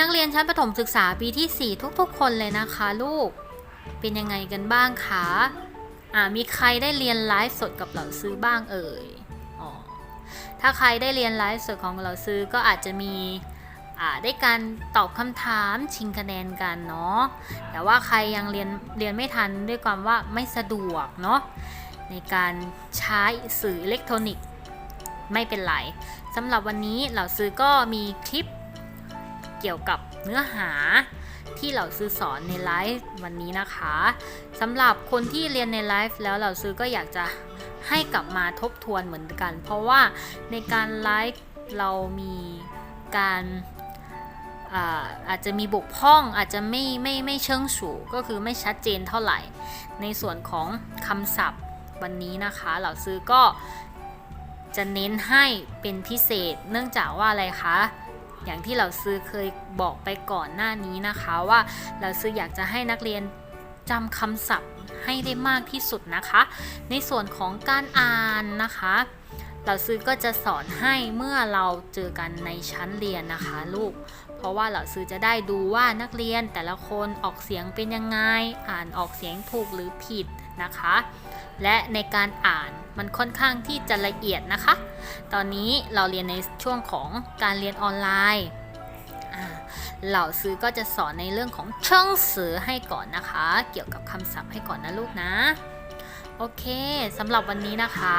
นักเรียนชั้นประถมศึกษาปีที่ 4 ทุกๆ คนเลยนะคะลูก เป็นยังไงกันบ้างคะอ่ามีใครได้เรียนไลฟ์สดกับเหล่าซื้อบ้างเอ่ยอ๋อถ้าใครได้เรียนไลฟ์สดของเหล่าซื้อก็อาจจะมีอ่าได้การตอบคำถามชิงคะแนนกันเนาะ แต่ว่าใครยังเรียนเรียนไม่ทันด้วยความว่าไม่สะดวกเนาะในการใช้สื่ออิเล็กทรอนิกส์ไม่เป็นไรสำหรับวันนี้เหล่าซื้อก็มีคลิป เกี่ยวกับเนื้อหาที่เราซื้อสอนในไลฟ์วันนี้นะคะสำหรับคนที่เรียนในไลฟ์แล้วเราซื้อก็อยากจะให้กลับมาทบทวนเหมือนกัน เพราะว่าในการไลฟ์เรามีการอาอาจจะมีบกพร่องอาจจะไม่ไม่ไม่เชิงสูงก็คือไม่ชัดเจนเท่าไหร่ ในส่วนของคำศัพท์วันนี้นะคะเราซื้อก็จะเน้นให้เป็นพิเศษเนื่องจากว่าอะไรคะ อย่างที่เราซื้อเคยบอกไปก่อนหน้านี้นะคะว่าเราซื้ออยากจะให้นักเรียนจำคำศัพท์ให้ได้มากที่สุดนะคะ ในส่วนของการอ่านนะคะเราซื้อก็จะสอนให้เมื่อเราเจอกันในชั้นเรียนนะคะลูก เพราะว่าเราซื้อจะได้ดูว่านักเรียนแต่ละคนออกเสียงเป็นยังไง อ่านออกเสียงถูกหรือผิด นะคะ และในการอ่านมันค่อนข้างที่จะละเอียดนะคะ ตอนนี้เราเรียนในช่วงของการเรียนออนไลน์เหล่าซื้อก็จะสอนในเรื่องของเชิงสือให้ก่อนนะคะ เกี่ยวกับคำศัพท์ให้ก่อนนะลูกนะ โอเคสำหรับวันนี้นะคะ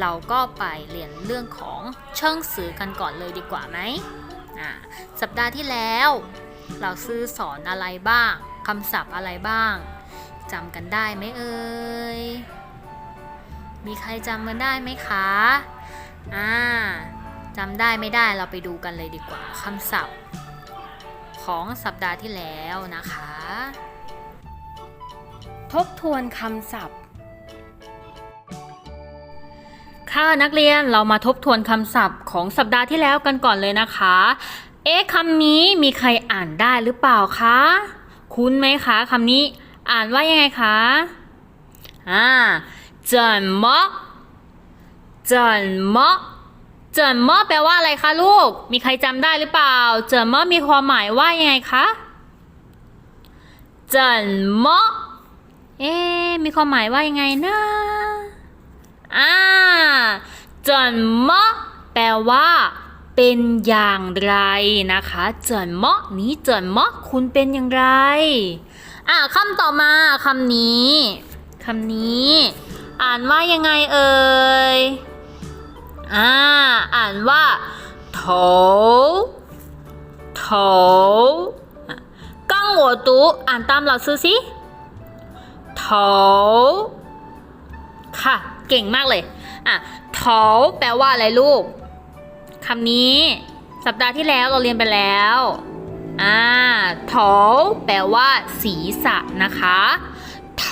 เราก็ไปเรียนเรื่องของเชิงสือกันก่อนเลยดีกว่าไหมสัปดาห์ที่แล้ว เราซื้อสอนอะไรบ้างคำศัพท์อะไรบ้าง จำกันได้ไหมเอ่ย มีใครจำกันได้ไหมคะ อ่าจำได้ไม่ได้เราไปดูกันเลยดีกว่าคำศัพท์ ของสัปดาห์ที่แล้วนะคะ ทบทวนคำศัพท์ ค่ะนักเรียนเรามาทบทวนคำศัพท์ของสัปดาห์ที่แล้วกันก่อนเลยนะคะ เอ๊ะคำนี้มีใครอ่านได้หรือเปล่าคะ คุ้นไหมคะคำนี้ อ่านว่ายังไงคะ อ่า怎么怎么怎么แปลว่าอะไรคะลูก มีใครจำได้หรือเปล่า怎么มีความหมายว่ายังไงคะ怎么เอ๊ะมีความหมายว่ายังไงนะ อ่า怎么แปลว่า เป็นอย่างไรนะคะ怎么นี้怎么คุณเป็นอย่างไร อะคำต่อมาคำนี้คำนี้ อ่านว่ายังไงเอ่ยอ่าอ่านว่าโถโถกังหัวตูอ่านตามเราซื้อสิโถค่ะ เก่งมากเลยอะโถแปลว่าอะไรลูกคำนี้ สัปดาห์ที่แล้วเราเรียนไปแล้ว อ่าโถแปลว่า ศีรษะนะคะโถ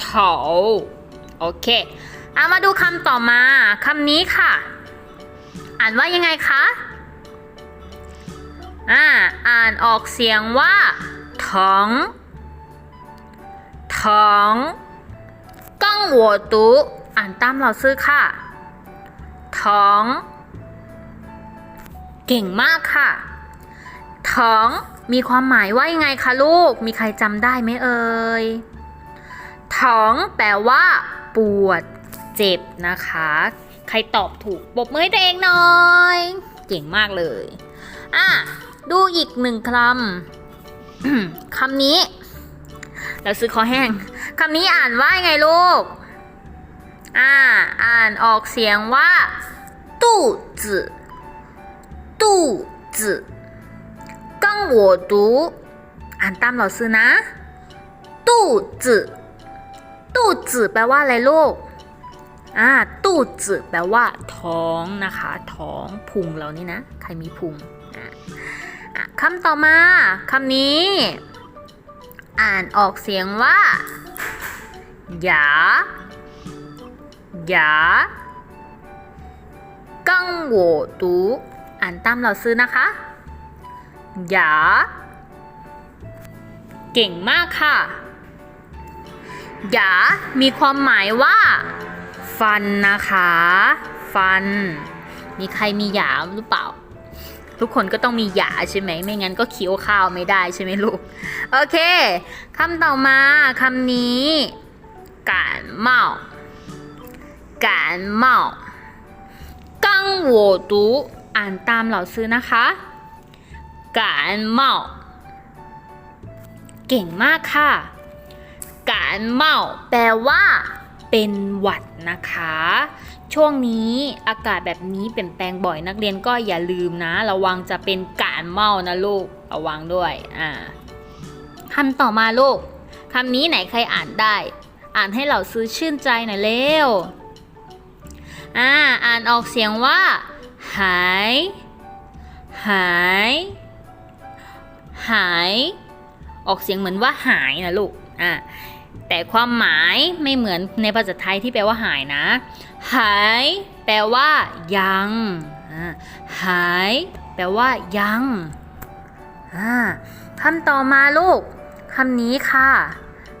โถโอเคเอามาดูคำต่อมาคำนี้ค่ะ อ่านว่ายังไงคะอ่าอ่านออกเสียงว่าท้องท้องกังหัวตุอ่านตามเราซื้อค่ะท้อง เก่งมากค่ะ ท้องมีความหมายว่ายังไงคะลูก มีใครจำได้ไหมเอ่ยท้องแปลว่า ปวด เจ็บนะคะ ใครตอบถูกปบมือให้ตัวเองหน่อย เก่งมากเลย อะ ดูอีกหนึ่งคำคำนี้ เราซื้อคอแห้งคำนี้อ่านว่ายังไงลูก อ่า อ่านออกเสียงว่า ตู้จืตู้จื กังหัวดูอ่านตามเราซื้อนะตู้จืตู้จืแปลว่าอะไรลูกอ่าตู้จืแปลว่าท้องนะคะ ท้องพุงเรานี่นะ ใครมีพุงอะคำต่อมาคำนี้ อ่านออกเสียงว่าหยาหยากังหัวดูอ่านตามเราซื้อนะคะ หยาเก่งมากค่ะ หยา มีความหมายว่า ฟันนะคะ ฟัน มีใครมีหยาหรือเปล่า ทุกคนก็ต้องมีหยาใช่ไหม ไม่งั้นก็เคี้ยวข้าวไม่ได้ใช่ไหมลูก โอเคคำต่อมาคำนี้感冒感冒刚我读อ่านตามเหล่าซื้อนะคะ การเมาเก่งมากค่ะ การเมาแปลว่า เป็นหวัดนะคะ ช่วงนี้อากาศแบบนี้เปลี่ยนแปลงบ่อยนักเรียนก็อย่าลืมนะ ระวังจะเป็นการเมานะลูก ระวังด้วยอ่าคำต่อมาลูกคำนี้ไหนใครอ่านได้ อ่านให้เราซื้อชื่นใจหน่อยเร็วอ่าอ่านออกเสียงว่า หาย หาย หาย ออกเสียงเหมือนว่าหายนะลูกอ่า แต่ความหมายไม่เหมือนในภาษาไทยที่แปลว่าหายนะ หาย แปลว่า ยังอ่าหาย แปลว่า ยังอ่าคำต่อมาลูกคำนี้ค่ะ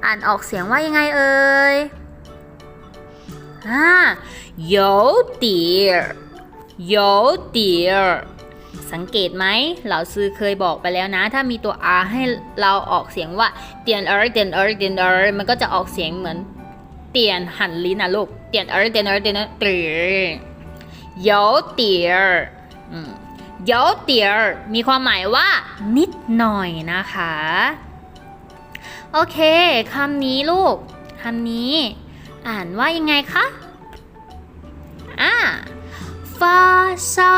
อ่านออกเสียงว่ายังไงเอ่ยอ่า有点有点 สังเกตไหมเหล่าซื้อเคยบอกไปแล้วนะ ถ้ามีตัว R ให้เราออกเสียงว่าเตียนเอร์เตียนเอร์เตียนเอร์มันก็จะออกเสียงเหมือนเตียนหันลิ้นนะลูกเตียนเอร์เตียนเอร์เตียนเอร์เตียนเยาเตียร์เยาเตียร์มีความหมายว่า นิดหน่อยนะคะ โอเคคำนี้ลูกคำนี้ อ่านว่ายังไงคะอ่าฟาเซา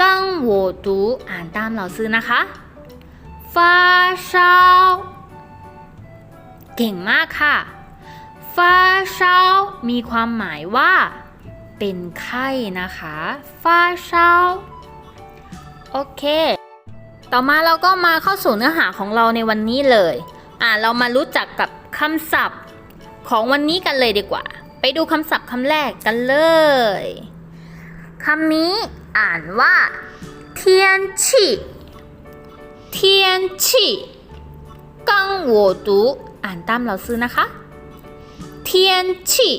กัง我读อ่านตามเราซื้อนะคะฟาเศร้าเก่งมากค่ะฟาเศร้ามีความหมายว่า เป็นไข้นะคะฟาเศร้าโอเค ต่อมาเราก็มาเข้าสู่เนื้อหาของเราในวันนี้เลย อ่าเรามารู้จักกับคำศัพท์ของวันนี้กันเลยดีกว่า ไปดูคำศัพท์คำแรกกันเลยคำนี้ อ่านว่าเทียนชีเทียนชีกังโวดูอ่านตามเราซื้อนะคะเทียนชี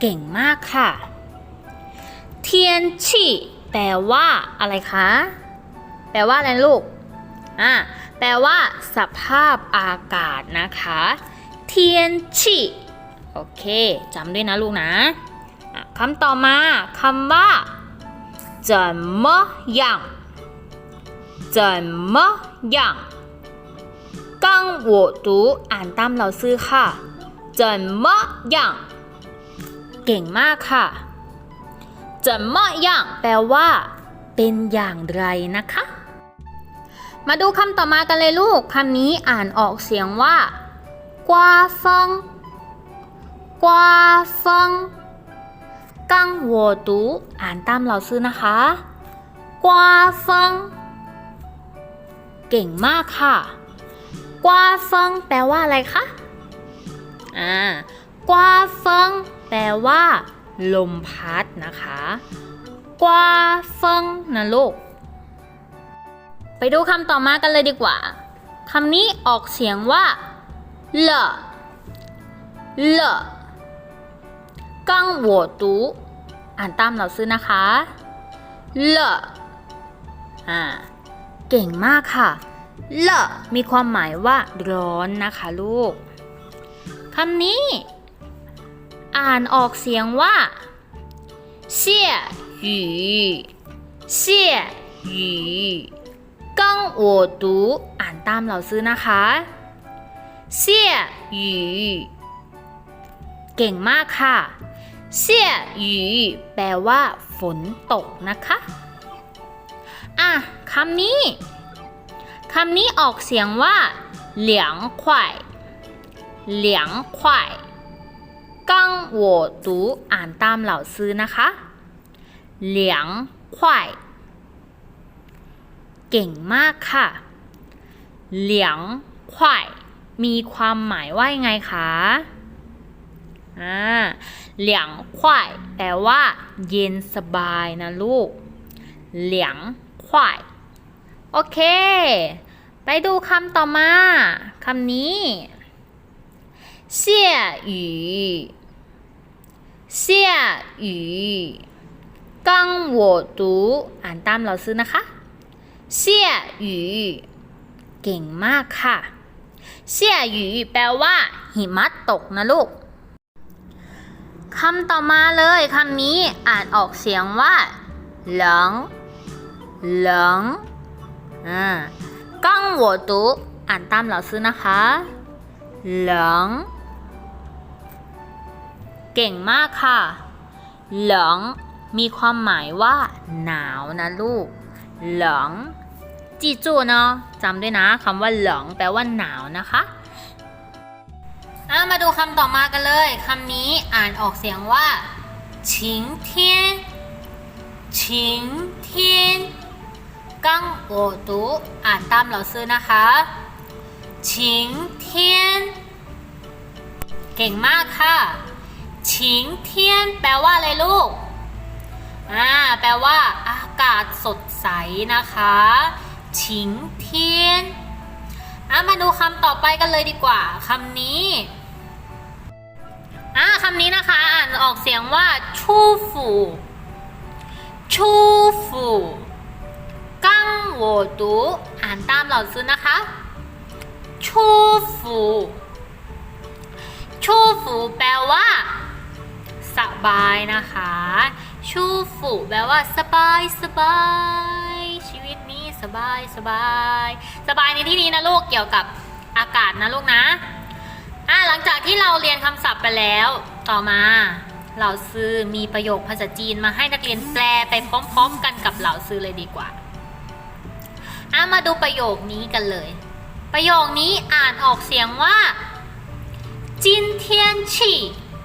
เก่งมากค่ะเทียนชีแปลว่าอะไรคะ แปลว่าอะไรลูก อ่า แปลว่า สภาพอากาศนะคะ เทียนชีโอเคจำด้วยนะลูกนะ คำต่อมาคำว่า怎么样怎么样刚我读อ่านตามเราซื้อค่ะ怎么样เก่งมากค่ะ怎么样แปลว่า เป็นอย่างไรนะคะ มาดูคำต่อมากันเลยลูกคำนี้อ่านออกเสียงว่ากวาฟงกวาฟง กัง我读อ่านตามเราซื้อนะคะกวาฟัง เก่งมากค่ะกวาฟังแปลว่าอะไรคะอ่ากวาฟังแปลว่า ลมพัดนะคะกวาฟังนะลูกไปดูคำต่อมากันเลยดีกว่าคำนี้ออกเสียงว่าเลเล กังหัวตูอ่านตามเราซื้อนะคะเลออ่าเก่งมากค่ะเลอมีความหมายว่าร้อนนะคะลูกคำนี้ อ่านออกเสียงว่าเสียหยีเสียหยีกังหัวตูอ่านตามเราซื้อนะคะเสียหยีเก่งมากค่ะ เสี่ยหยูแปลว่าฝนตกนะคะ อะคำนี้คำนี้ออกเสียงว่า เหลียงควายเหลียงควายกัง我读อ่านตามเหล่าซื้อนะคะ เหลียงควายเก่งมากค่ะ เหลียงควายมีความหมายว่ายังไงคะ อ่า เหลียงควายแปลว่า เย็นสบายนะลูก เหลียงควายโอเค ไปดูคำต่อมา คำนี้เสี่ยหยูเสี่ยหยูกั 刚我读อ่านตามเราซื้อนะคะเสี่ยหยูเก่งมากค่ะเสี่ยหยูแปลว่า หิมะตกนะลูก คำต่อมาเลยคำนี้อ่านออกเสียงว่าหลงหลงอ่ากัง我读อ่านตามเราซื้อนะคะหลงเก่งมากค่ะหลงมีความหมายว่า หนาวนะลูกหลงจีจูเนาะจำด้วยนะคำว่าหลงแปลว่าหนาวนะคะ อะมาดูคำต่อมากันเลยคำนี้อ่านออกเสียงว่าชิงเทียนชิงเทียนกังโอตุอ่านตามเราซื้อนะคะชิงเทียนเก่งมากค่ะชิงเทียนแปลว่าอะไรลูกอ่าแปลว่าอากาศสดใสนะคะชิงเทียนอะมาดูคำต่อไปกันเลยดีกว่าคำนี้ อ่าคำนี้นะคะอ่านออกเสียงว่าชูฟูชูฟูกัง我读อ่านตามเราซื้อนะคะชูฟูชูฟูแปลว่า สบายนะคะ ชูฟูแปลว่า สบายสบายชีวิตนี้สบายสบาย สบายในที่นี้นะลูกเกี่ยวกับอากาศนะลูกนะ อ่ะหลังจากที่เราเรียนคำศัพท์ไปแล้ว ต่อมา เหล่าซื้อมีประโยคภาษาจีนมาให้นักเรียนแปลไปพร้อม ๆ กันกับเหล่าซื้อเลยดีกว่าอ่ะมาดูประโยคนี้กันเลย ประโยคนี้อ่านออกเสียงว่า今天气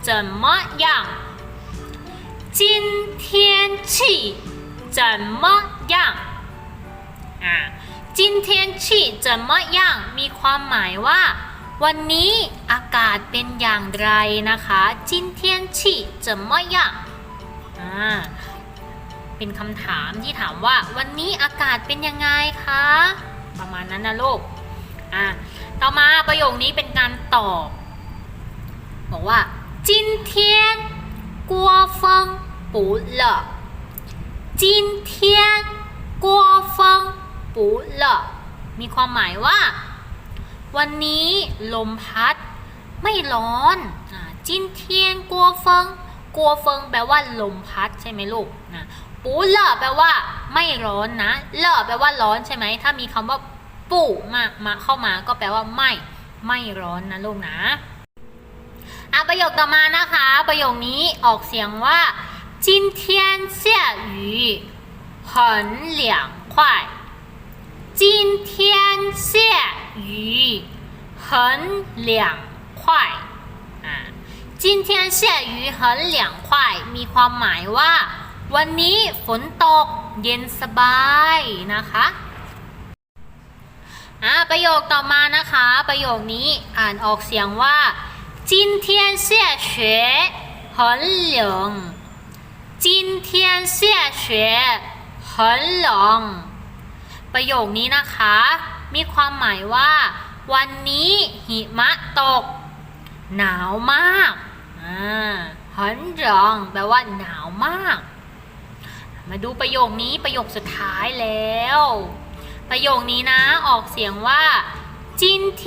怎么样？今天气怎么样？อ่า今天气怎么样มีความหมายว่า วันนี้อากาศเป็นอย่างไรนะคะจินเทียนฉี่จะไม่ยังอ่าเป็นคำถามที่ถามว่า วันนี้อากาศเป็นยังไงคะ ประมาณนั้นนะลูกต่อมาประโยคนี้เป็นการตอบ บอกว่าจินเทียนกัวเปูนเยนกัวเฟิปูเมีความหมายว่า วันนี้ลมพัด ไม่ร้อนอ่า今天刮风刮风แปลว่าลมพัดใช่ไหมลูกนะปูเลอแปลว่า ไม่ร้อนนะเลอแปลว่าร้อนใช่ไหมถ้ามีคำว่าปูมามาเข้ามาก็แปลว่าไม่ไม่ร้อนนะลูกนะ อ่ะประโยคต่อมานะคะ ประโยคนี้ออกเสียงว่า今天下雨很凉快今天下 雨很凉快อ่า今天下雨很凉快มีความหมายว่า วันนี้ฝนตกเย็นสบายนะคะ อ่าประโยคต่อมานะคะ ประโยคนี้อ่านออกเสียงว่า今天下雪很冷今天下雪很冷ประโยคนี้นะคะ มีความหมายว่า วันนี้หิมะตก หนาวมากอ่า很冷แปลว่าหนาวมาก มาดูประโยคนี้ประโยคสุดท้ายแล้ว ประโยคนี้นะออกเสียงว่า今天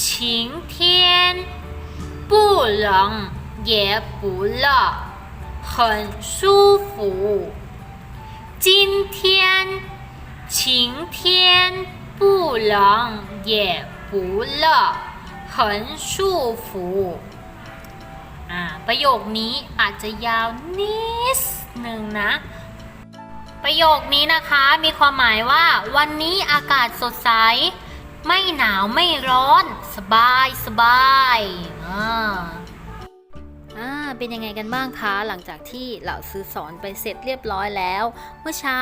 晴天不冷也不热很舒服今天晴天 不冷也不热很舒服อ่าประโยคนี้อาจจะยาวนิดหนึ่งนะ ประโยคนี้นะคะมีความหมายว่า วันนี้อากาศสดใส ไม่หนาวไม่ร้อน สบายสบายอ่าอ่าเป็นยังไงกันบ้างคะ หลังจากที่เหล่าซื้อสอนไปเสร็จเรียบร้อยแล้ว เมื่อเช้า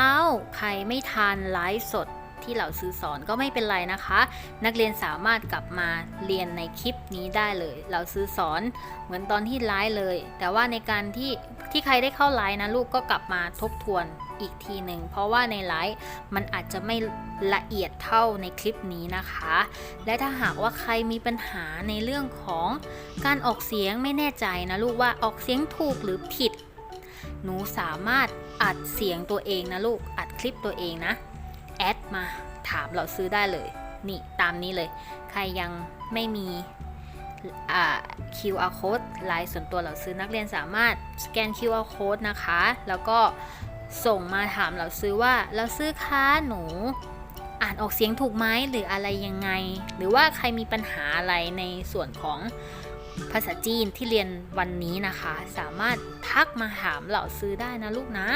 ใครไม่ทันไลฟ์สด ที่เหล่าซื้อสอนก็ไม่เป็นไรนะคะ นักเรียนสามารถกลับมาเรียนในคลิปนี้ได้เลยเราซื้อสอนเหมือนตอนที่ไลฟ์เลย แต่ว่าในการที่ที่ใครได้เข้าไลฟ์นะลูกก็กลับมาทบทวนอีกทีหนึ่งเพราะว่าในไลฟ์มันอาจจะไม่ละเอียดเท่าในคลิปนี้นะคะ และถ้าหากว่าใครมีปัญหาในเรื่องของการออกเสียงไม่แน่ใจนะลูกว่าออกเสียงถูกหรือผิด หนูสามารถอัดเสียงตัวเองนะลูกอัดคลิปตัวเองนะ แอดมาถามเราซื้อได้เลย นี่ตามนี้เลย ใครยังไม่มีอ่า QR code ไลน์ส่วนตัวเราซื้อนักเรียนสามารถสแกน QR code นะคะ แล้วก็ส่งมาถามเราซื้อว่าเราซื้อค้าหนูอ่านออกเสียงถูกไหมหรืออะไรยังไง หรือว่าใครมีปัญหาอะไรในส่วนของ ภาษาจีนที่เรียนวันนี้นะคะ สามารถทักมาถามเหล่าซื้อได้นะลูกนะ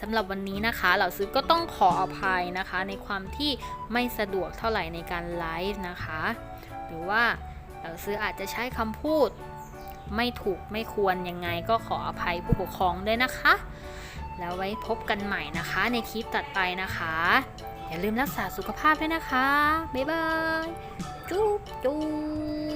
สำหรับวันนี้นะคะ เหล่าซื้อก็ต้องขออภัยนะคะ ในความที่ไม่สะดวกเท่าไหร่ในการไลฟ์นะคะ หรือว่าเหล่าซื้ออาจจะใช้คำพูดไม่ถูกไม่ควรยังไงก็ขออภัยผู้ปกครองด้วยนะคะ แล้วไว้พบกันใหม่นะคะ ในคลิปตัดไปนะคะ อย่าลืมรักษาสุขภาพด้วยนะคะ บ๊ายบาย จุ๊บจุ๊บ